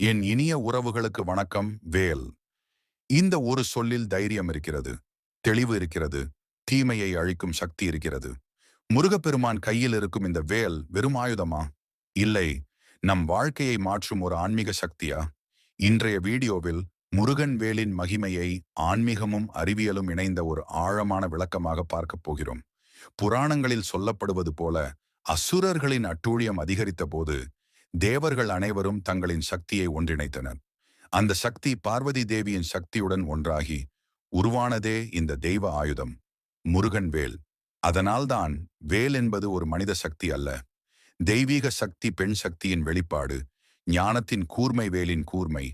என் இனிய உறவுகளுக்கு வணக்கம் வேல். இந்த ஒரு சொல்லில் தைரியம் இருக்கிறது தெளிவு இருக்கிறது தீமையை அழிக்கும் சக்தி இருக்கிறது. முருகப்பெருமான் கையில் இருக்கும் இந்த வேல் வெறும் ஆயுதமா? இல்லை. நம் வாழ்க்கையை மாற்றும் ஒரு ஆன்மீக சக்தியா? இன்றைய வீடியோவில் முருகன் வேலின் மகிமையை ஆன்மீகமும் அறிவியலும் இணைந்த ஒரு ஆழமான விளக்கமாக பார்க்கப் போகிறோம். புராணங்களில் சொல்லப்படுவது போல அசுரர்களின் அட்டூழியம் அதிகரித்த போது தேவர்கள் அனைவரும் தங்களின் சக்தியை ஒன்றிணைத்தனர். அந்த சக்தி பார்வதி தேவியின் சக்தியுடன் ஒன்றாகி உருவானதே இந்த தெய்வ ஆயுதம் முருகன் வேல் அதனால்தான் வேல் என்பது ஒரு மனித சக்தி அல்ல. தெய்வீக சக்தி பெண் சக்தியின் வெளிப்பாடு ஞானத்தின் கூர்மை வேலின் கூர்மை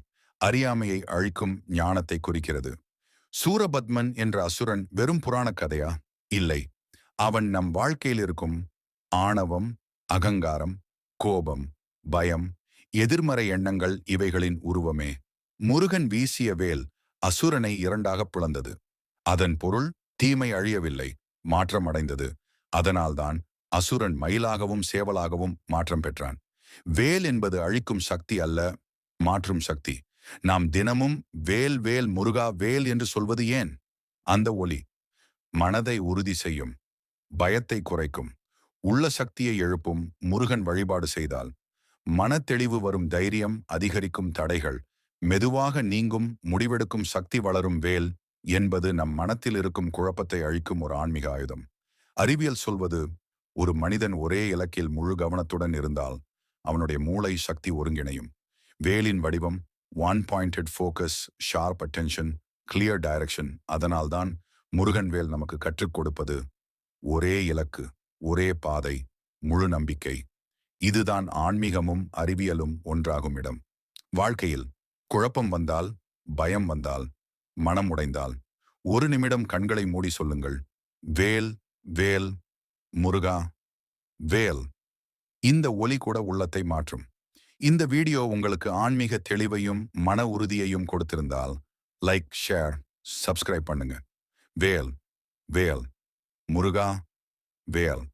அறியாமையை அழிக்கும் ஞானத்தை குறிக்கிறது. சூரபத்மன் என்ற அசுரன் வெறும் புராண கதையா? இல்லை. அவன் நம் வாழ்க்கையில் இருக்கும் ஆணவம் அகங்காரம் கோபம் பயம் எதிர்மறை எண்ணங்கள் இவைகளின் உருவமே. முருகன் வீசிய வேல் அசுரனை இரண்டாக பிளந்தது. அதன் பொருள் தீமை அழியவில்லை மாற்றம் அடைந்தது அதனால்தான் அசுரன் மயிலாகவும் சேவலாகவும் மாற்றம் பெற்றான். வேல் என்பது அழிக்கும் சக்தி அல்ல மாற்றும் சக்தி. நாம் தினமும் வேல் வேல் முருகா வேல் என்று சொல்வது ஏன்? அந்த ஒளி மனதை உறுதி செய்யும் பயத்தை குறைக்கும் உள்ள சக்தியை எழுப்பும் முருகன் வழிபாடு செய்தால் மனத்தெளிவு வரும் தைரியம் அதிகரிக்கும் தடைகள் மெதுவாக நீங்கும் முடிவெடுக்கும் சக்தி வளரும் வேல் என்பது நம் மனத்தில் இருக்கும் குழப்பத்தை அழிக்கும் ஒரு ஆன்மீக ஆயுதம். அறிவியல் சொல்வது ஒரு மனிதன் ஒரே இலக்கில் முழு கவனத்துடன் இருந்தால் அவனுடைய மூளை சக்தி ஒருங்கிணையும். வேலின் வடிவம் one pointed focus sharp attention clear direction அதனால்தான் முருகன் வேல் நமக்கு கற்றுக் கொடுப்பது ஒரே இலக்கு ஒரே பாதை முழு நம்பிக்கை. இதுதான் ஆன்மீகமும் அறிவியலும் ஒன்றாகும் இடம் வாழ்க்கையில் குழப்பம் வந்தால் பயம் வந்தால் மனம் உடைந்தால் ஒரு நிமிடம் கண்களை மூடி சொல்லுங்கள். வேல் வேல் முருகா வேல். இந்த ஒலி கூட உள்ளத்தை மாற்றும். இந்த வீடியோ உங்களுக்கு ஆன்மீக தெளிவையும் மன உறுதியையும் கொடுத்திருந்தால் லைக் ஷேர் சப்ஸ்கிரைப் பண்ணுங்க. வேல் வேல் முருகா வேல்.